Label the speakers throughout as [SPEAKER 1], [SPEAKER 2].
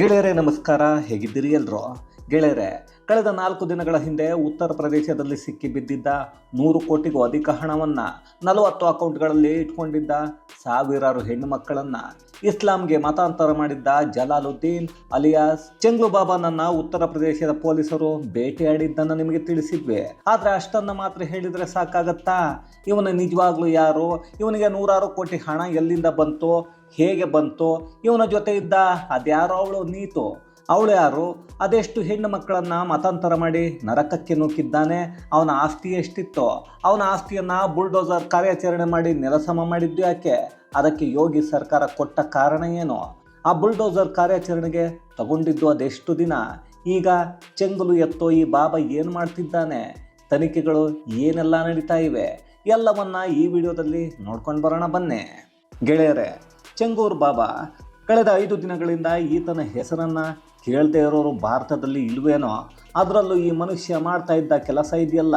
[SPEAKER 1] ಗೆಳೆಯರೇ, ನಮಸ್ಕಾರ. ಹೇಗಿದ್ದೀರಿ ಎಲ್ರು? ಗೆಳೆಯರೆ, ಕಳೆದ ನಾಲ್ಕು ದಿನಗಳ ಹಿಂದೆ ಉತ್ತರ ಪ್ರದೇಶದಲ್ಲಿ ಸಿಕ್ಕಿ ಬಿದ್ದಿದ್ದ ನೂರು ಕೋಟಿಗೂ ಅಧಿಕ ಹಣವನ್ನು ನಲವತ್ತು ಅಕೌಂಟ್ಗಳಲ್ಲಿ ಇಟ್ಕೊಂಡಿದ್ದ ಸಾವಿರಾರು ಹೆಣ್ಣು ಮಕ್ಕಳನ್ನು ಇಸ್ಲಾಂಗೆ ಮತಾಂತರ ಮಾಡಿದ್ದ ಜಲಾಲುದ್ದೀನ್ ಅಲಿಯಾಸ್ ಚೆಂಗ್ಲು ಬಾಬಾನನ್ನ ಉತ್ತರ ಪ್ರದೇಶದ ಪೊಲೀಸರು ಭೇಟಿಯಾಡಿದ್ದನ್ನು ನಿಮಗೆ ತಿಳಿಸಿದ್ವಿ. ಆದ್ರೆ ಅಷ್ಟನ್ನ ಮಾತ್ರ ಹೇಳಿದ್ರೆ ಸಾಕಾಗತ್ತಾ? ಇವನು ನಿಜವಾಗ್ಲೂ ಯಾರು? ಇವನಿಗೆ ನೂರಾರು ಕೋಟಿ ಹಣ ಎಲ್ಲಿಂದ ಬಂತು? ಹೇಗೆ ಬಂತು? ಇವನ ಜೊತೆ ಇದ್ದ ಅದ್ಯಾರೋ ಅವಳು ನೀತು? ಅವಳು ಯಾರು? ಅದೆಷ್ಟು ಹೆಣ್ಣು ಮಕ್ಕಳನ್ನು ಮತಾಂತರ ಮಾಡಿ ನರಕಕ್ಕೆ ನೂಕಿದ್ದಾನೆ? ಅವನ ಆಸ್ತಿ ಎಷ್ಟಿತ್ತು? ಅವನ ಆಸ್ತಿಯನ್ನು ಬುಲ್ಡೋಸರ್ ಕಾರ್ಯಾಚರಣೆ ಮಾಡಿ ನೆಲಸಮ ಮಾಡಿದ್ದು ಯಾಕೆ? ಅದಕ್ಕೆ ಯೋಗಿ ಸರ್ಕಾರ ಕೊಟ್ಟ ಕಾರಣ ಏನು? ಆ ಬುಲ್ಡೋಸರ್ ಕಾರ್ಯಾಚರಣೆಗೆ ತಗೊಂಡಿದ್ದು ಅದೆಷ್ಟು ದಿನ? ಈಗ ಚೆಂಗುಲು ಎತ್ತೋ ಈ ಬಾಬಾ ಏನು ಮಾಡ್ತಿದ್ದಾನೆ? ತನಿಖೆಗಳು ಏನೆಲ್ಲ ನಡೀತಾ ಇವೆ? ಎಲ್ಲವನ್ನ ಈ ವಿಡಿಯೋದಲ್ಲಿ ನೋಡ್ಕೊಂಡು ಬರೋಣ ಬನ್ನಿ. ಗೆಳೆಯರೆ, ಚೆಂಗೂರು ಬಾಬಾ, ಕಳೆದ ಐದು ದಿನಗಳಿಂದ ಈತನ ಹೆಸರನ್ನ ಕೇಳದೇ ಇರೋರು ಭಾರತದಲ್ಲಿ ಇಲ್ವೇನೋ, ಅದರಲ್ಲೂ ಈ ಮನುಷ್ಯ ಮಾಡ್ತಾ ಇದ್ದ ಕೆಲಸ ಇದೆಯಲ್ಲ?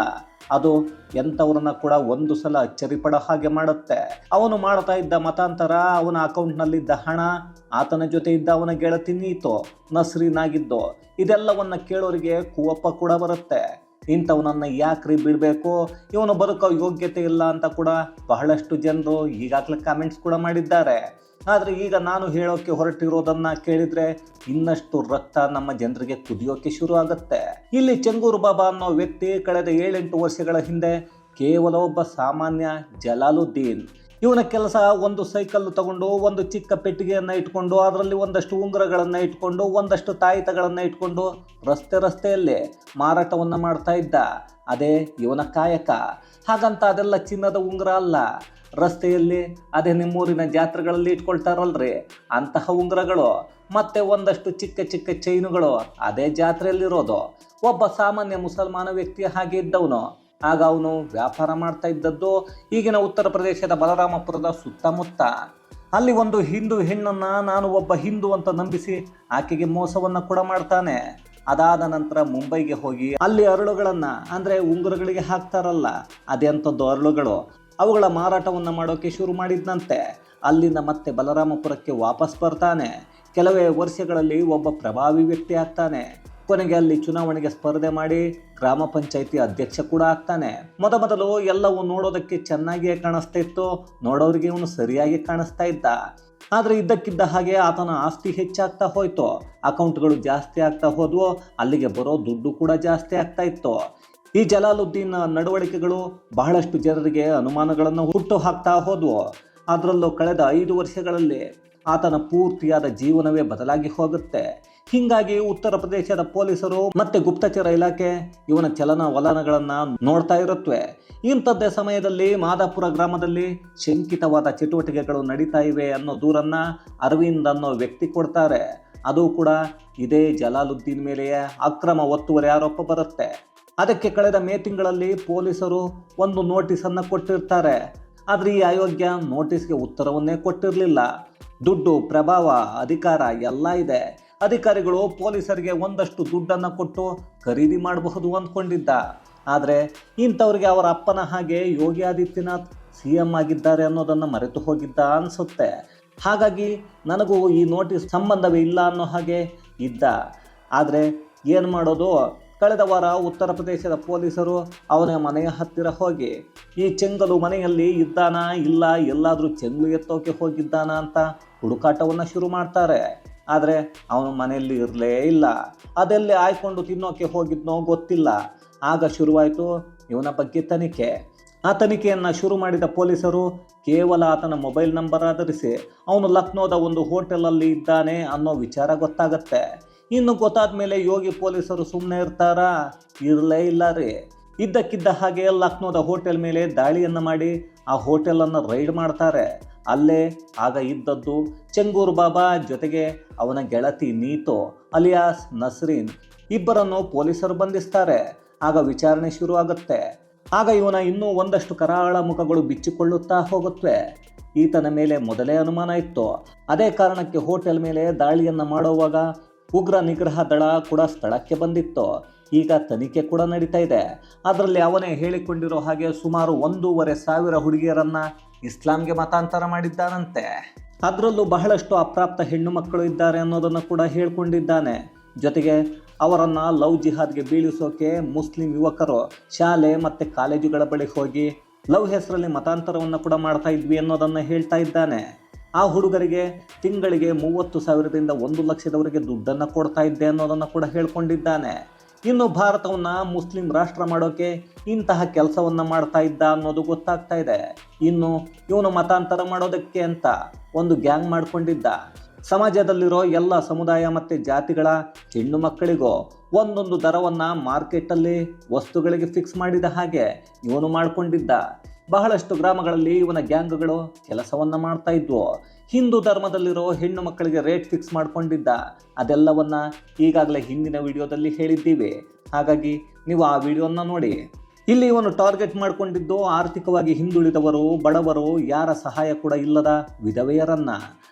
[SPEAKER 1] ಅದು ಎಂಥವ್ರನ್ನ ಕೂಡ ಒಂದು ಸಲ ಅಚ್ಚರಿಪಡೋ ಹಾಗೆ ಮಾಡುತ್ತೆ. ಅವನು ಮಾಡ್ತಾ ಇದ್ದ ಮತಾಂತರ, ಅವನ ಅಕೌಂಟ್ನಲ್ಲಿದ್ದ ಹಣ, ಆತನ ಜೊತೆ ಇದ್ದ ಅವನ ಗೆಳತಿ ನೀತೋ, ನಸ್ರೀನಾಗಿದ್ದೋ, ಇದೆಲ್ಲವನ್ನ ಕೇಳೋರಿಗೆ ಕುವಪ್ಪ ಕೂಡ ಬರುತ್ತೆ. ಇಂಥವನನ್ನ ಯಾಕ್ರಿ ಬಿಡಬೇಕು? ಇವನು ಬದುಕೋ ಯೋಗ್ಯತೆ ಇಲ್ಲ ಅಂತ ಕೂಡ ಬಹಳಷ್ಟು ಜನರು ಈಗಾಗಲೇ ಕಾಮೆಂಟ್ಸ್ ಕೂಡ ಮಾಡಿದ್ದಾರೆ. ಆದರೆ ಈಗ ನಾನು ಹೇಳೋಕ್ಕೆ ಹೊರಟಿರೋದನ್ನು ಕೇಳಿದರೆ ಇನ್ನಷ್ಟು ರಕ್ತ ನಮ್ಮ ಜನರಿಗೆ ಕುದಿಯೋಕ್ಕೆ ಶುರು ಆಗುತ್ತೆ. ಇಲ್ಲಿ ಚಂಗೂರು ಬಾಬಾ ಅನ್ನೋ ವ್ಯಕ್ತಿ ಕಳೆದ ಏಳೆಂಟು ವರ್ಷಗಳ ಹಿಂದೆ ಕೇವಲ ಒಬ್ಬ ಸಾಮಾನ್ಯ ಜಲಾಲುದ್ದೀನ್. ಇವನ ಕೆಲಸ ಒಂದು ಸೈಕಲ್ ತಗೊಂಡು, ಒಂದು ಚಿಕ್ಕ ಪೆಟ್ಟಿಗೆಯನ್ನು ಇಟ್ಕೊಂಡು, ಅದರಲ್ಲಿ ಒಂದಷ್ಟು ಉಂಗುರಗಳನ್ನು ಇಟ್ಕೊಂಡು, ಒಂದಷ್ಟು ತಾಯಿತಗಳನ್ನು ಇಟ್ಕೊಂಡು ರಸ್ತೆ ರಸ್ತೆಯಲ್ಲೇ ಮಾರಾಟವನ್ನು ಮಾಡ್ತಾ ಇದ್ದ. ಅದೇ ಇವನ ಕಾಯಕ. ಹಾಗಂತ ಅದೆಲ್ಲ ಚಿನ್ನದ ಉಂಗುರ ಅಲ್ಲ. ರಸ್ತೆಯಲ್ಲಿ ಅದೇ ನಿಮ್ಮೂರಿನ ಜಾತ್ರೆಗಳಲ್ಲಿ ಇಟ್ಕೊಳ್ತಾರಲ್ರಿ. ಅಂತಹ ಉಂಗುರಗಳು. ಮತ್ತೆ ಒಂದಷ್ಟು ಚಿಕ್ಕ ಚಿಕ್ಕ ಚೈನುಗಳು ಅದೇ ಜಾತ್ರೆಯಲ್ಲಿರೋದು. ಒಬ್ಬ ಸಾಮಾನ್ಯ ಮುಸಲ್ಮಾನ ವ್ಯಕ್ತಿಯ ಹಾಗೆ ಇದ್ದವನು. ಆಗ ಅವನು ವ್ಯಾಪಾರ ಮಾಡ್ತಾ ಇದ್ದದ್ದು ಈಗಿನ ಉತ್ತರ ಪ್ರದೇಶದ ಬಲರಾಮಪುರದ ಸುತ್ತಮುತ್ತ. ಅಲ್ಲಿ ಒಂದು ಹಿಂದೂ ಹೆಣ್ಣನ್ನು ನಾನು ಒಬ್ಬ ಹಿಂದೂ ಅಂತ ನಂಬಿಸಿ ಆಕೆಗೆ ಮೋಸವನ್ನು ಕೂಡ ಮಾಡ್ತಾನೆ. ಅದಾದ ನಂತರ ಮುಂಬೈಗೆ ಹೋಗಿ ಅಲ್ಲಿ ಅರಳುಗಳನ್ನ, ಅಂದ್ರೆ ಉಂಗುರಗಳಿಗೆ ಹಾಕ್ತಾರಲ್ಲ, ಅದೆಂಥದ್ದು ಅರಳುಗಳು? ಅವುಗಳ ಮಾರಾಟವನ್ನು ಮಾಡೋಕೆ ಶುರು ಮಾಡಿದ್ನಂತೆ. ಅಲ್ಲಿಂದ ಮತ್ತೆ ಬಲರಾಮಪುರಕ್ಕೆ ವಾಪಸ್ ಬರ್ತಾನೆ. ಕೆಲವೇ ವರ್ಷಗಳಲ್ಲಿ ಒಬ್ಬ ಪ್ರಭಾವಿ ವ್ಯಕ್ತಿ ಆಗ್ತಾನೆ. ಕೊನೆಗೆ ಅಲ್ಲಿ ಚುನಾವಣೆಗೆ ಸ್ಪರ್ಧೆ ಮಾಡಿ ಗ್ರಾಮ ಪಂಚಾಯಿತಿ ಅಧ್ಯಕ್ಷ ಕೂಡ ಆಗ್ತಾನೆ. ಮೊದಮೊದಲು ಎಲ್ಲವೂ ನೋಡೋದಕ್ಕೆ ಚೆನ್ನಾಗಿಯೇ ಕಾಣಿಸ್ತಾ ಇತ್ತು. ನೋಡೋರಿಗೆ ಇವನು ಸರಿಯಾಗಿ ಕಾಣಿಸ್ತಾ ಇದ್ದ. ಆದರೆ ಇದ್ದಕ್ಕಿದ್ದ ಹಾಗೆ ಆತನ ಆಸ್ತಿ ಹೆಚ್ಚಾಗ್ತಾ ಹೋಯ್ತು. ಅಕೌಂಟ್ಗಳು ಜಾಸ್ತಿ ಆಗ್ತಾ ಹೋದ್ವು. ಅಲ್ಲಿಗೆ ಬರೋ ದುಡ್ಡು ಕೂಡ ಜಾಸ್ತಿ ಆಗ್ತಾ ಇತ್ತು. ಈ ಜಲಾಲುದ್ದೀನ್ ನಡವಳಿಕೆಗಳು ಬಹಳಷ್ಟು ಜನರಿಗೆ ಅನುಮಾನಗಳನ್ನು ಹುಟ್ಟು ಹಾಕ್ತಾ ಹೋದ್ವು. ಅದರಲ್ಲೂ ಕಳೆದ ಐದು ವರ್ಷಗಳಲ್ಲಿ ಆತನ ಪೂರ್ತಿಯಾದ ಜೀವನವೇ ಬದಲಾಗಿ ಹೋಗುತ್ತೆ. ಹೀಗಾಗಿ ಉತ್ತರ ಪ್ರದೇಶದ ಪೊಲೀಸರು ಮತ್ತೆ ಗುಪ್ತಚರ ಇಲಾಖೆ ಇವನ ಚಲನ ವಲನಗಳನ್ನ ನೋಡ್ತಾ ಇರುತ್ತವೆ ಇಂಥದ್ದೇ ಸಮಯದಲ್ಲಿ ಮಾದಾಪುರ ಗ್ರಾಮದಲ್ಲಿ ಶಂಕಿತವಾದ ಚಟುವಟಿಕೆಗಳು ನಡೀತಾ ಇವೆ ಅನ್ನೋ ದೂರನ್ನ ಅರವಿಂದ್ ಅನ್ನೋ ವ್ಯಕ್ತಿ ಕೊಡ್ತಾರೆ. ಅದು ಕೂಡ ಇದೇ ಜಲಾಲುದ್ದೀನ್ ಮೇಲೆಯೇ ಅಕ್ರಮ ಒತ್ತುವರಿ ಆರೋಪ ಬರುತ್ತೆ. ಅದಕ್ಕೆ ಕಳೆದ ಮೇ ತಿಂಗಳಲ್ಲಿ ಪೊಲೀಸರು ಒಂದು ನೋಟಿಸನ್ನು ಕೊಟ್ಟಿರ್ತಾರೆ. ಆದರೆ ಈ ಅಯೋಗ್ಯ ನೋಟಿಸ್ಗೆ ಉತ್ತರವನ್ನೇ ಕೊಟ್ಟಿರಲಿಲ್ಲ. ದುಡ್ಡು, ಪ್ರಭಾವ, ಅಧಿಕಾರ ಎಲ್ಲ ಇದೆ. ಅಧಿಕಾರಿಗಳು ಪೊಲೀಸರಿಗೆ ಒಂದಷ್ಟು ದುಡ್ಡನ್ನು ಕೊಟ್ಟು ಖರೀದಿ ಮಾಡಬಹುದು ಅಂದ್ಕೊಂಡಿದ್ದ. ಆದರೆ ಇಂಥವ್ರಿಗೆ ಅವರ ಅಪ್ಪನ ಹಾಗೆ ಯೋಗಿ ಆದಿತ್ಯನಾಥ್ ಸಿ ಎಂ ಆಗಿದ್ದಾರೆ ಅನ್ನೋದನ್ನು ಮರೆತು ಹೋಗಿದ್ದ ಅನಿಸುತ್ತೆ. ಹಾಗಾಗಿ ನನಗೂ ಈ ನೋಟಿಸ್ ಸಂಬಂಧವೇ ಇಲ್ಲ ಅನ್ನೋ ಹಾಗೆ ಇದ್ದ. ಆದರೆ ಏನು ಮಾಡೋದು? ಕಳೆದ ವಾರ ಉತ್ತರ ಪ್ರದೇಶದ ಪೊಲೀಸರು ಅವನ ಮನೆಯ ಹತ್ತಿರ ಹೋಗಿ, ಈ ಚೆಂಗಲು ಮನೆಯಲ್ಲಿ ಇದ್ದಾನಾ ಇಲ್ಲ ಎಲ್ಲಾದರೂ ಚೆಂಗಲು ಎತ್ತೋಕೆ ಹೋಗಿದ್ದಾನ ಅಂತ ಹುಡುಕಾಟವನ್ನು ಶುರು ಮಾಡ್ತಾರೆ. ಆದರೆ ಅವನು ಮನೆಯಲ್ಲಿ ಇರಲೇ ಇಲ್ಲ. ಅದೆಲ್ಲೇ ಆಯ್ಕೊಂಡು ತಿನ್ನೋಕೆ ಹೋಗಿದ್ನೋ ಗೊತ್ತಿಲ್ಲ. ಆಗ ಶುರುವಾಯಿತು ಇವನ ಬಗ್ಗೆ ತನಿಖೆ. ಆ ತನಿಖೆಯನ್ನು ಶುರು ಮಾಡಿದ ಪೊಲೀಸರು ಕೇವಲ ಆತನ ಮೊಬೈಲ್ ನಂಬರ್ ಆಧರಿಸಿ, ಅವನು ಲಕ್ನೋದ ಒಂದು ಹೋಟೆಲಲ್ಲಿ ಇದ್ದಾನೆ ಅನ್ನೋ ವಿಚಾರ ಗೊತ್ತಾಗತ್ತೆ. ಇನ್ನು ಗೊತ್ತಾದ ಮೇಲೆ ಯೋಗಿ ಪೊಲೀಸರು ಸುಮ್ಮನೆ ಇರ್ತಾರಾ? ಇರಲೇ ಇಲ್ಲ ರೀ. ಇದ್ದಕ್ಕಿದ್ದ ಹಾಗೆ ಲಕ್ನೋದ ಹೋಟೆಲ್ ಮೇಲೆ ದಾಳಿಯನ್ನು ಮಾಡಿ ಆ ಹೋಟೆಲನ್ನು ರೈಡ್ ಮಾಡ್ತಾರೆ. ಅಲ್ಲೇ ಆಗ ಇದ್ದದ್ದು ಚೆಂಗೂರು ಬಾಬಾ ಜೊತೆಗೆ ಅವನ ಗೆಳತಿ ನೀತು ಅಲಿಯಾಸ್ ನಸ್ರೀನ್. ಇಬ್ಬರನ್ನು ಪೊಲೀಸರು ಬಂಧಿಸ್ತಾರೆ. ಆಗ ವಿಚಾರಣೆ ಶುರು ಆಗುತ್ತೆ ಆಗ ಇವನ ಇನ್ನೂ ಒಂದಷ್ಟು ಕರಾಳ ಮುಖಗಳು ಬಿಚ್ಚಿಕೊಳ್ಳುತ್ತಾ ಹೋಗುತ್ತವೆ ಈತನ ಮೇಲೆ ಮೊದಲೇ ಅನುಮಾನ ಇತ್ತು. ಅದೇ ಕಾರಣಕ್ಕೆ ಹೋಟೆಲ್ ಮೇಲೆ ದಾಳಿಯನ್ನು ಮಾಡುವಾಗ ಉಗ್ರ ನಿಗ್ರಹ ದಳ ಕೂಡ ಸ್ಥಳಕ್ಕೆ ಬಂದಿತ್ತು. ಈಗ ತನಿಖೆ ಕೂಡ ನಡೀತಾ ಇದೆ. ಅದರಲ್ಲಿ ಅವನೇ ಹೇಳಿಕೊಂಡಿರೋ ಹಾಗೆ ಸುಮಾರು ಒಂದೂವರೆ ಸಾವಿರ ಹುಡುಗಿಯರನ್ನ ಇಸ್ಲಾಂಗೆ ಮತಾಂತರ ಮಾಡಿದ್ದಾನಂತೆ ಅದರಲ್ಲೂ ಬಹಳಷ್ಟು ಅಪ್ರಾಪ್ತ ಹೆಣ್ಣು ಮಕ್ಕಳು ಇದ್ದಾರೆ ಅನ್ನೋದನ್ನು ಕೂಡ ಹೇಳ್ಕೊಂಡಿದ್ದಾನೆ. ಜೊತೆಗೆ ಅವರನ್ನು ಲವ್ ಜಿಹಾದ್ಗೆ ಬೀಳಿಸೋಕೆ ಮುಸ್ಲಿಂ ಯುವಕರು ಶಾಲೆ ಮತ್ತು ಕಾಲೇಜುಗಳ ಬಳಿ ಹೋಗಿ ಲವ್ ಹೆಸರಲ್ಲಿ ಮತಾಂತರವನ್ನು ಕೂಡ ಮಾಡ್ತಾ ಇದ್ವಿ ಅನ್ನೋದನ್ನು ಹೇಳ್ತಾ ಇದ್ದಾನೆ. ಆ ಹುಡುಗರಿಗೆ ತಿಂಗಳಿಗೆ ಮೂವತ್ತು ಸಾವಿರದಿಂದ ಒಂದು ಲಕ್ಷದವರೆಗೆ ದುಡ್ಡನ್ನು ಕೊಡ್ತಾ ಇದ್ದೆ ಅನ್ನೋದನ್ನು ಕೂಡ ಹೇಳ್ಕೊಂಡಿದ್ದಾನೆ. ಇನ್ನು ಭಾರತವನ್ನು ಮುಸ್ಲಿಂ ರಾಷ್ಟ್ರ ಮಾಡೋಕೆ ಇಂತಹ ಕೆಲಸವನ್ನು ಮಾಡ್ತಾ ಇದ್ದ ಅನ್ನೋದು ಗೊತ್ತಾಗ್ತಾ ಇದೆ. ಇನ್ನು ಇವನು ಮತಾಂತರ ಮಾಡೋದಕ್ಕೆ ಅಂತ ಒಂದು ಗ್ಯಾಂಗ್ ಮಾಡಿಕೊಂಡಿದ್ದ. ಸಮಾಜದಲ್ಲಿರೋ ಎಲ್ಲ ಸಮುದಾಯ ಮತ್ತು ಜಾತಿಗಳ ಹೆಣ್ಣು ಮಕ್ಕಳಿಗೂ ಒಂದೊಂದು ದರವನ್ನು ಮಾರ್ಕೆಟಲ್ಲಿ ವಸ್ತುಗಳಿಗೆ ಫಿಕ್ಸ್ ಮಾಡಿದ ಹಾಗೆ ಇವನು ಮಾಡಿಕೊಂಡಿದ್ದ. ಬಹಳಷ್ಟು ಗ್ರಾಮಗಳಲ್ಲಿ ಇವನ ಗ್ಯಾಂಗ್ಗಳು ಕೆಲಸವನ್ನು ಮಾಡ್ತಾ ಇದ್ವು. ಹಿಂದೂ ಧರ್ಮದಲ್ಲಿರೋ ಹೆಣ್ಣು ಮಕ್ಕಳಿಗೆ ರೇಟ್ ಫಿಕ್ಸ್ ಮಾಡ್ಕೊಂಡಿದ್ದ. ಅದೆಲ್ಲವನ್ನ ಈಗಾಗಲೇ ಹಿಂದಿನ ವಿಡಿಯೋದಲ್ಲಿ ಹೇಳಿದ್ದೀವಿ. ಹಾಗಾಗಿ ನೀವು ಆ ವಿಡಿಯೋನ ನೋಡಿ. ಇಲ್ಲಿ ಇವನು ಟಾರ್ಗೆಟ್ ಮಾಡಿಕೊಂಡಿದ್ದು ಆರ್ಥಿಕವಾಗಿ ಹಿಂದುಳಿದವರು, ಬಡವರು, ಯಾರ ಸಹಾಯ ಕೂಡ ಇಲ್ಲದ ವಿಧವೆಯರನ್ನ.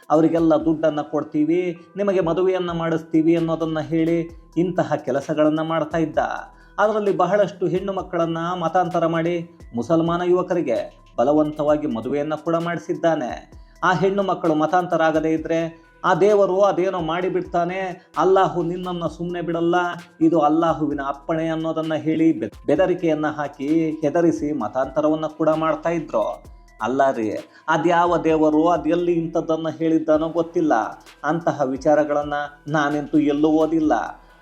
[SPEAKER 1] ಅವರಿಗೆಲ್ಲ ದುಡ್ಡನ್ನು ಕೊಡ್ತೀವಿ, ನಿಮಗೆ ಮದುವೆಯನ್ನು ಮಾಡಿಸ್ತೀವಿ ಅನ್ನೋದನ್ನು ಹೇಳಿ ಇಂತಹ ಕೆಲಸಗಳನ್ನು ಮಾಡ್ತಾ ಇದ್ದ. ಅದರಲ್ಲಿ ಬಹಳಷ್ಟು ಹೆಣ್ಣು ಮಕ್ಕಳನ್ನು ಮತಾಂತರ ಮಾಡಿ ಮುಸಲ್ಮಾನ ಯುವಕರಿಗೆ ಬಲವಂತವಾಗಿ ಮದುವೆಯನ್ನು ಕೂಡ ಮಾಡಿಸಿದ್ದಾನೆ. ಆ ಹೆಣ್ಣು ಮಕ್ಕಳು ಮತಾಂತರ ಆಗದೇ ಇದ್ದರೆ ಆ ದೇವರು ಅದೇನೋ ಮಾಡಿಬಿಡ್ತಾನೆ, ಅಲ್ಲಾಹು ನಿನ್ನನ್ನು ಸುಮ್ಮನೆ ಬಿಡಲ್ಲ, ಇದು ಅಲ್ಲಾಹುವಿನ ಅಪ್ಪಣೆ ಅನ್ನೋದನ್ನು ಹೇಳಿ ಬೆದರಿಕೆಯನ್ನು ಹಾಕಿ ಹೆದರಿಸಿ ಮತಾಂತರವನ್ನು ಕೂಡ ಮಾಡ್ತಾ ಇದ್ರು. ಅಲ್ಲ ರೀ, ಅದ್ಯಾವ ದೇವರು ಅದೆಲ್ಲಿ ಇಂಥದ್ದನ್ನು ಹೇಳಿದ್ದಾನೋ ಗೊತ್ತಿಲ್ಲ. ಅಂತಹ ವಿಚಾರಗಳನ್ನು ನಾನೆಂತೂ ಎಲ್ಲೂ ಓದಿಲ್ಲ.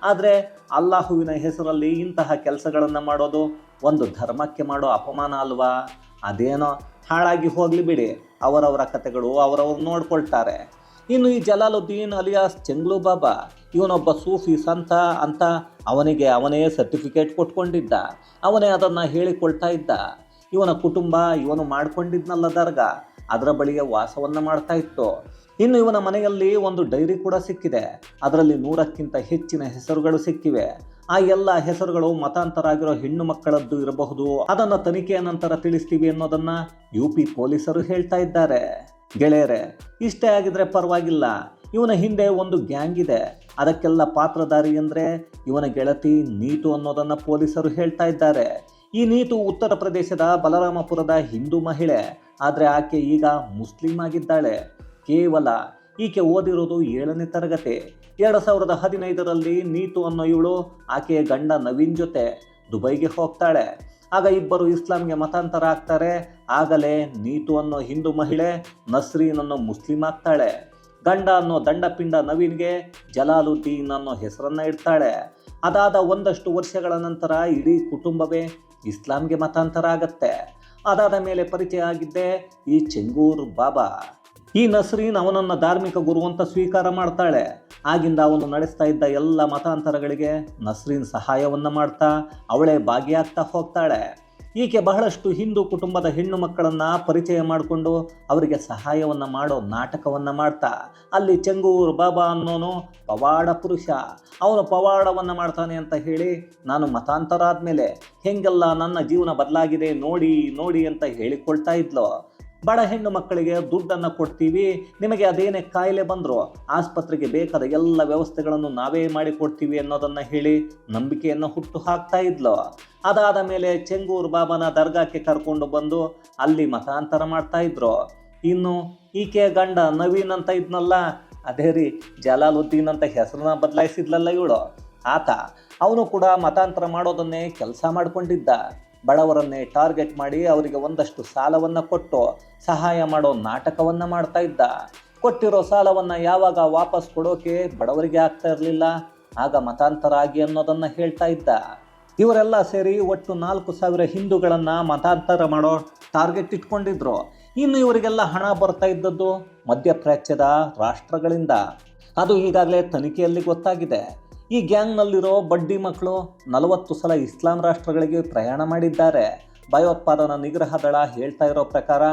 [SPEAKER 1] ಆದರೆ ಅಲ್ಲಾಹುವಿನ ಹೆಸರಲ್ಲಿ ಇಂತಹ ಕೆಲಸಗಳನ್ನು ಮಾಡೋದು ಒಂದು ಧರ್ಮಕ್ಕೆ ಮಾಡೋ ಅಪಮಾನ ಅಲ್ವಾ? ಅದೇನೋ ಹಾಳಾಗಿ ಹೋಗಲಿ ಬಿಡಿ. ಅವರವರ ಕತೆಗಳು ಅವರವರು ನೋಡ್ಕೊಳ್ತಾರೆ. ಇನ್ನು ಈ ಜಲಾಲುದ್ದೀನ್ ಅಲಿಯಾಸ್ ಚೆಂಗ್ಲು ಬಾಬಾ ಇವನೊಬ್ಬ ಸೂಫಿ ಸಂತ ಅಂತ ಅವನಿಗೆ ಅವನೇ ಸರ್ಟಿಫಿಕೇಟ್ ಕೊಟ್ಕೊಂಡಿದ್ದ. ಅವನೇ ಅದನ್ನು ಹೇಳಿಕೊಳ್ತಾ ಇದ್ದ. ಇವನ ಕುಟುಂಬ ಇವನು ಮಾಡ್ಕೊಂಡಿದ್ನಲ್ಲ ದರ್ಗ. ಅದರ ಬಳಿಗೆ ವಾಸವನ್ನು ಮಾಡ್ತಾ ಇತ್ತು. ಇನ್ನು ಇವನ ಮನೆಯಲ್ಲಿ ಒಂದು ಡೈರಿ ಕೂಡ ಸಿಕ್ಕಿದೆ. ಅದರಲ್ಲಿ ನೂರಕ್ಕಿಂತ ಹೆಚ್ಚಿನ ಹೆಸರುಗಳು ಸಿಕ್ಕಿವೆ. ಆ ಎಲ್ಲ ಹೆಸರುಗಳು ಮತಾಂತರ ಆಗಿರೋ ಹೆಣ್ಣು ಮಕ್ಕಳದ್ದು ಇರಬಹುದು. ಅದನ್ನ ತನಿಖೆಯ ನಂತರ ತಿಳಿಸ್ತೀವಿ ಅನ್ನೋದನ್ನ ಯು ಪಿ ಪೊಲೀಸರು ಹೇಳ್ತಾ ಇದ್ದಾರೆ. ಗೆಳೆಯರೆ, ಇಷ್ಟೇ ಆಗಿದ್ರೆ ಪರವಾಗಿಲ್ಲ. ಇವನ ಹಿಂದೆ ಒಂದು ಗ್ಯಾಂಗ್ ಇದೆ. ಅದಕ್ಕೆಲ್ಲ ಪಾತ್ರಧಾರಿ ಅಂದ್ರೆ ಇವನ ಗೆಳತಿ ನೀತು ಅನ್ನೋದನ್ನ ಪೊಲೀಸರು ಹೇಳ್ತಾ ಇದ್ದಾರೆ. ಈ ನೀತು ಉತ್ತರ ಪ್ರದೇಶದ ಬಲರಾಮಪುರದ ಹಿಂದೂ ಮಹಿಳೆ. ಆದರೆ ಆಕೆ ಈಗ ಮುಸ್ಲಿಂ ಆಗಿದ್ದಾಳೆ. ಕೇವಲ ಈಕೆ ಓದಿರೋದು ಏಳನೇ ತರಗತಿ. ಎರಡು ಸಾವಿರದ ಹದಿನೈದರಲ್ಲಿ ನೀತು ಅನ್ನೋ ಇವಳು ಆಕೆಯ ಗಂಡ ನವೀನ್ ಜೊತೆ ದುಬೈಗೆ ಹೋಗ್ತಾಳೆ. ಆಗ ಇಬ್ಬರು ಇಸ್ಲಾಂಗೆ ಮತಾಂತರ ಆಗ್ತಾರೆ. ಆಗಲೇ ನೀತು ಅನ್ನೋ ಹಿಂದೂ ಮಹಿಳೆ ನಸ್ರೀನ್ ಅನ್ನೋ ಮುಸ್ಲಿಂ ಆಗ್ತಾಳೆ. ಗಂಡ ಅನ್ನೋ ದಂಡಪಿಂಡ ನವೀನ್ಗೆ ಜಲಾಲುದ್ದೀನ್ ಅನ್ನೋ ಹೆಸರನ್ನ ಇಡ್ತಾಳೆ. ಅದಾದ ಒಂದಷ್ಟು ವರ್ಷಗಳ ನಂತರ ಇಡೀ ಕುಟುಂಬವೇ ಇಸ್ಲಾಂಗೆ ಮತಾಂತರ ಆಗತ್ತೆ. ಅದಾದ ಮೇಲೆ ಪರಿಚಯ ಆಗಿದ್ದೆ ಈ ಚೆಂಗೂರ್ ಬಾಬಾ. ಈ ನಸ್ರೀನ್ ಅವನನ್ನ ಧಾರ್ಮಿಕ ಗುರು ಅಂತ ಸ್ವೀಕಾರ ಮಾಡ್ತಾಳೆ. ಆಗಿಂದ ಅವನು ನಡೆಸ್ತಾ ಇದ್ದ ಎಲ್ಲ ಮತಾಂತರಗಳಿಗೆ ನಸ್ರೀನ್ ಸಹಾಯವನ್ನ ಮಾಡ್ತಾ, ಅವಳೇ ಭಾಗಿಯಾಗ್ತಾ ಹೋಗ್ತಾಳೆ. ಈಕೆ ಬಹಳಷ್ಟು ಹಿಂದೂ ಕುಟುಂಬದ ಹೆಣ್ಣು ಮಕ್ಕಳನ್ನ ಪರಿಚಯ ಮಾಡಿಕೊಂಡು ಅವರಿಗೆ ಸಹಾಯವನ್ನ ಮಾಡೋ ನಾಟಕವನ್ನ ಮಾಡ್ತಾ. ಅಲ್ಲಿ ಚೆಂಗೂರು ಬಾಬಾ ಅನ್ನೋನು ಪವಾಡ ಪುರುಷ. ಅವನು ಪವಾಡವನ್ನು ಮಾಡ್ತಾನೆ ಅಂತ ಹೇಳಿ ನಾನು ಮತಾಂತರ ಆದಮೇಲೆ ಹೆಂಗೆಲ್ಲ ನನ್ನ ಜೀವನ ಬದಲಾಗಿದೆ ನೋಡಿ ನೋಡಿ ಅಂತ ಹೇಳಿಕೊಳ್ತಾ ಇದ್ಲು. ಬಡ ಹೆಣ್ಣು ಮಕ್ಕಳಿಗೆ ದುಡ್ಡನ್ನು ಕೊಡ್ತೀವಿ, ನಿಮಗೆ ಅದೇನೇ ಕಾಯಿಲೆ ಬಂದರೂ ಆಸ್ಪತ್ರೆಗೆ ಬೇಕಾದ ಎಲ್ಲ ವ್ಯವಸ್ಥೆಗಳನ್ನು ನಾವೇ ಮಾಡಿಕೊಡ್ತೀವಿ ಅನ್ನೋದನ್ನು ಹೇಳಿ ನಂಬಿಕೆಯನ್ನು ಹುಟ್ಟು ಹಾಕ್ತಾ ಇದ್ಲು. ಅದಾದ ಮೇಲೆ ಚೆಂಗೂರು ಬಾಬಾನ ದರ್ಗಾಕ್ಕೆ ಕರ್ಕೊಂಡು ಬಂದು ಅಲ್ಲಿ ಮತಾಂತರ ಮಾಡ್ತಾ ಇದ್ರು. ಇನ್ನು ಈಕೆಯ ಗಂಡ ನವೀನ್ ಅಂತ ಇದ್ನಲ್ಲ, ಅದೇ ರೀ ಜಲಾಲುದ್ದೀನ್ ಅಂತ ಹೆಸರನ್ನ ಬದಲಾಯಿಸಿದ್ಲಲ್ಲ ಇವಳು. ಆತ, ಅವನು ಕೂಡ ಮತಾಂತರ ಮಾಡೋದನ್ನೇ ಕೆಲಸ ಮಾಡಿಕೊಂಡಿದ್ದ. ಬಡವರನ್ನೇ ಟಾರ್ಗೆಟ್ ಮಾಡಿ ಅವರಿಗೆ ಒಂದಷ್ಟು ಸಾಲವನ್ನು ಕೊಟ್ಟು ಸಹಾಯ ಮಾಡೋ ನಾಟಕವನ್ನು ಮಾಡ್ತಾ ಇದ್ದ. ಕೊಟ್ಟಿರೋ ಸಾಲವನ್ನು ಯಾವಾಗ ವಾಪಸ್ ಕೊಡೋಕೆ ಬಡವರಿಗೆ ಆಗ್ತಾ ಇರಲಿಲ್ಲ, ಆಗ ಮತಾಂತರ ಆಗಿ ಅನ್ನೋದನ್ನು ಹೇಳ್ತಾ ಇದ್ದ. ಇವರೆಲ್ಲ ಸೇರಿ ಒಟ್ಟು ನಾಲ್ಕು ಸಾವಿರ ಹಿಂದೂಗಳನ್ನು ಮತಾಂತರ ಮಾಡೋ ಟಾರ್ಗೆಟ್ ಇಟ್ಕೊಂಡಿದ್ರು. ಇನ್ನು ಇವರಿಗೆಲ್ಲ ಹಣ ಬರ್ತಾ ಇದ್ದದ್ದು ಮಧ್ಯಪ್ರಾಚ್ಯದ ರಾಷ್ಟ್ರಗಳಿಂದ. ಅದು ಈಗಾಗಲೇ ತನಿಖೆಯಲ್ಲಿ ಗೊತ್ತಾಗಿದೆ. ಈ ಗ್ಯಾಂಗ್ನಲ್ಲಿರೋ ಬಡ್ಡಿ ಮಕ್ಕಳು ನಲವತ್ತು ಸಲ ಇಸ್ಲಾಂ ರಾಷ್ಟ್ರಗಳಿಗೆ ಪ್ರಯಾಣ ಮಾಡಿದ್ದಾರೆ. ಭಯೋತ್ಪಾದನಾ ನಿಗ್ರಹ ದಳ ಹೇಳ್ತಾ ಇರೋ ಪ್ರಕಾರ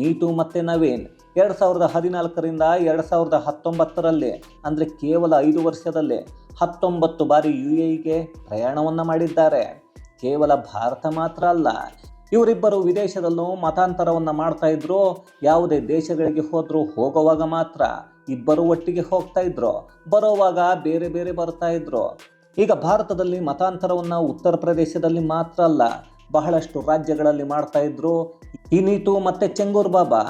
[SPEAKER 1] ನೀಟು ಮತ್ತು ನವೀನ್ ಎರಡು ಸಾವಿರದ ಹದಿನಾಲ್ಕರಿಂದ ಎರಡು ಸಾವಿರದ ಹತ್ತೊಂಬತ್ತರಲ್ಲಿ, ಅಂದರೆ ಕೇವಲ ಐದು ವರ್ಷದಲ್ಲಿ ಹತ್ತೊಂಬತ್ತು ಬಾರಿ ಯು ಎಗೆ ಪ್ರಯಾಣವನ್ನು ಮಾಡಿದ್ದಾರೆ. ಕೇವಲ ಭಾರತ ಮಾತ್ರ ಅಲ್ಲ, ಇವರಿಬ್ಬರು ವಿದೇಶದಲ್ಲೂ ಮತಾಂತರವನ್ನು ಮಾಡ್ತಾ ಇದ್ರು. ಯಾವುದೇ ದೇಶಗಳಿಗೆ ಹೋದರೂ ಹೋಗುವಾಗ ಮಾತ್ರ ಇಬ್ಬರು ಒಟ್ಟಿಗೆ ಹೋಗ್ತಾ ಇದ್ರು. ಬರೋವಾಗ ಬೇರೆ ಬೇರೆ ಬರ್ತಾ ಇದ್ರು. ಈಗ ಭಾರತದಲ್ಲಿ ಮತಾಂತರವನ್ನು ಉತ್ತರ ಪ್ರದೇಶದಲ್ಲಿ ಮಾತ್ರ ಅಲ್ಲ, ಬಹಳಷ್ಟು ರಾಜ್ಯಗಳಲ್ಲಿ ಮಾಡ್ತಾ ಇದ್ರು. ಈ ನೀತು ಮತ್ತೆ ಚೆಂಗೂರ್ ಬಾಬಾ.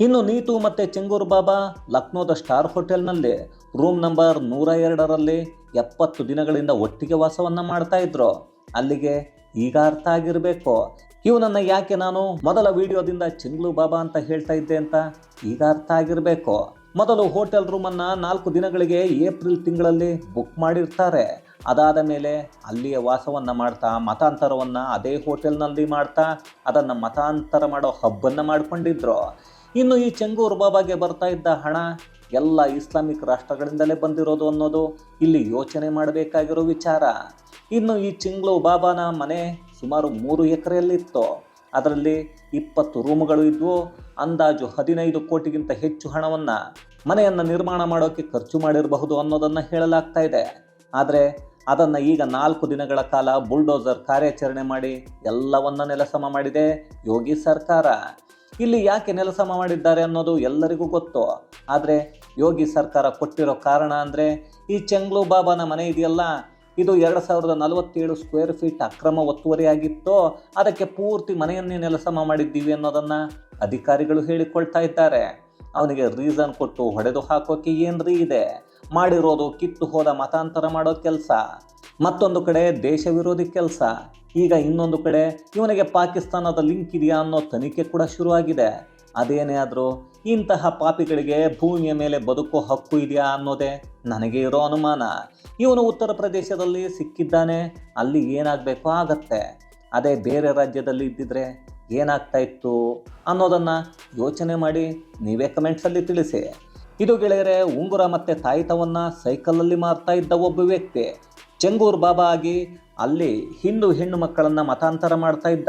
[SPEAKER 1] ಇನ್ನು ನೀತು ಮತ್ತೆ ಚೆಂಗೂರ್ ಬಾಬಾ ಲಕ್ನೋದ ಸ್ಟಾರ್ ಹೋಟೆಲ್ನಲ್ಲಿ ರೂಮ್ ನಂಬರ್ ನೂರ ಎರಡರಲ್ಲಿ ಎಪ್ಪತ್ತು ದಿನಗಳಿಂದ ಒಟ್ಟಿಗೆ ವಾಸವನ್ನು ಮಾಡ್ತಾ ಇದ್ರು. ಅಲ್ಲಿಗೆ ಈಗ ಅರ್ಥ ಆಗಿರಬೇಕು. ಇವನನ್ನು ಯಾಕೆ ನಾನು ಮೊದಲ ವಿಡಿಯೋದಿಂದ ಚೆಂಗ್ಲು ಬಾಬಾ ಅಂತ ಹೇಳ್ತಾ ಇದ್ದೆ ಅಂತ ಈಗ ಅರ್ಥ ಆಗಿರಬೇಕು. ಮೊದಲು ಹೋಟೆಲ್ ರೂಮನ್ನು ನಾಲ್ಕು ದಿನಗಳಿಗೆ ಏಪ್ರಿಲ್ ತಿಂಗಳಲ್ಲಿ ಬುಕ್ ಮಾಡಿರ್ತಾರೆ. ಅದಾದ ಮೇಲೆ ಅಲ್ಲಿಯ ವಾಸವನ್ನು ಮಾಡ್ತಾ, ಮತಾಂತರವನ್ನು ಅದೇ ಹೋಟೆಲ್ನಲ್ಲಿ ಮಾಡ್ತಾ, ಅದನ್ನು ಮತಾಂತರ ಮಾಡೋ ಹಬ್ಬನ್ನು ಮಾಡಿಕೊಂಡಿದ್ರು. ಇನ್ನು ಈ ಚೆಂಗೂರು ಬಾಬಾಗೆ ಬರ್ತಾ ಇದ್ದ ಹಣ ಎಲ್ಲ ಇಸ್ಲಾಮಿಕ್ ರಾಷ್ಟ್ರಗಳಿಂದಲೇ ಬಂದಿರೋದು ಅನ್ನೋದು ಇಲ್ಲಿ ಯೋಚನೆ ಮಾಡಬೇಕಾಗಿರೋ ವಿಚಾರ. ಇನ್ನು ಈ ಚಿಂಗ್ಲು ಬಾಬಾನ ಮನೆ ಸುಮಾರು ಮೂರು ಎಕರೆಯಲ್ಲಿತ್ತು. ಅದರಲ್ಲಿ ಇಪ್ಪತ್ತು ರೂಮುಗಳು ಇದ್ವು. ಅಂದಾಜು ಹದಿನೈದು ಕೋಟಿಗಿಂತ ಹೆಚ್ಚು ಹಣವನ್ನು ಮನೆಯನ್ನು ನಿರ್ಮಾಣ ಮಾಡೋಕ್ಕೆ ಖರ್ಚು ಮಾಡಿರಬಹುದು ಅನ್ನೋದನ್ನು ಹೇಳಲಾಗ್ತಾ ಇದೆ. ಆದರೆ ಅದನ್ನು ಈಗ ನಾಲ್ಕು ದಿನಗಳ ಕಾಲ ಬುಲ್ಡೋಸರ್ ಕಾರ್ಯಾಚರಣೆ ಮಾಡಿ ಎಲ್ಲವನ್ನ ನೆಲಸಮ ಮಾಡಿದೆ ಯೋಗಿ ಸರ್ಕಾರ. ಇಲ್ಲಿ ಯಾಕೆ ನೆಲಸಮ ಮಾಡಿದ್ದಾರೆ ಅನ್ನೋದು ಎಲ್ಲರಿಗೂ ಗೊತ್ತು. ಆದರೆ ಯೋಗಿ ಸರ್ಕಾರ ಕೊಟ್ಟಿರೋ ಕಾರಣ ಅಂದರೆ ಈ ಚೆಂಗ್ಲು ಬಾಬಾನ ಮನೆ ಇದೆಯಲ್ಲ ಇದು ಎರಡು ಸಾವಿರದ ನಲವತ್ತೇಳು ಸ್ಕ್ವೇರ್ ಫೀಟ್ ಅಕ್ರಮ ಒತ್ತುವರಿಯಾಗಿತ್ತೋ. ಅದಕ್ಕೆ ಪೂರ್ತಿ ಮನೆಯನ್ನೇ ನೆಲಸಮ ಮಾಡಿದ್ದೀವಿ ಅನ್ನೋದನ್ನು ಅಧಿಕಾರಿಗಳು ಹೇಳಿಕೊಳ್ತಾ ಇದ್ದಾರೆ. ಅವನಿಗೆ ರೀಸನ್ ಕೊಟ್ಟು ಹೊಡೆದು ಹಾಕೋಕೆ ಏನ್ರಿ ಇದೆ? ಮಾಡಿರೋದು ಕಿತ್ತು ಹೋದ ಮತಾಂತರ ಮಾಡೋ ಕೆಲಸ, ಮತ್ತೊಂದು ಕಡೆ ದೇಶ ವಿರೋಧಿ ಕೆಲಸ. ಈಗ ಇನ್ನೊಂದು ಕಡೆ ಇವನಿಗೆ ಪಾಕಿಸ್ತಾನದ ಲಿಂಕ್ ಇದೆಯಾ ಅನ್ನೋ ತನಿಖೆ ಕೂಡ ಶುರುವಾಗಿದೆ. ಅದೇನೇ ಆದರೂ ಇಂತಹ ಪಾಪಿಗಳಿಗೆ ಭೂಮಿಯ ಮೇಲೆ ಬದುಕೋ ಹಕ್ಕು ಇದೆಯಾ ಅನ್ನೋದೇ ನನಗೆ ಇರೋ ಅನುಮಾನ. ಇವನು ಉತ್ತರ ಪ್ರದೇಶದಲ್ಲಿ ಸಿಕ್ಕಿದ್ದಾನೆ, ಅಲ್ಲಿ ಏನಾಗಬೇಕೋ ಆಗತ್ತೆ. ಅದೇ ಬೇರೆ ರಾಜ್ಯದಲ್ಲಿ ಇದ್ದಿದ್ರೆ ಏನಾಗ್ತಾ ಇತ್ತು ಅನ್ನೋದನ್ನು ಯೋಚನೆ ಮಾಡಿ ನೀವೇ ಕಮೆಂಟ್ಸಲ್ಲಿ ತಿಳಿಸಿ. ಇದು ಗೆಳೆಯರೆ, ಉಂಗುರ ಮತ್ತು ತಾಯಿತವನ್ನು ಸೈಕಲಲ್ಲಿ ಮಾರ್ತಾ ಇದ್ದ ಒಬ್ಬ ವ್ಯಕ್ತಿ. ಚೆಂಗೂರು ಬಾಬಾ ಆಗಿ ಅಲ್ಲಿ ಹಿಂದೂ ಹೆಣ್ಣು ಮಕ್ಕಳನ್ನು ಮತಾಂತರ ಮಾಡ್ತಾ ಇದ್ದ.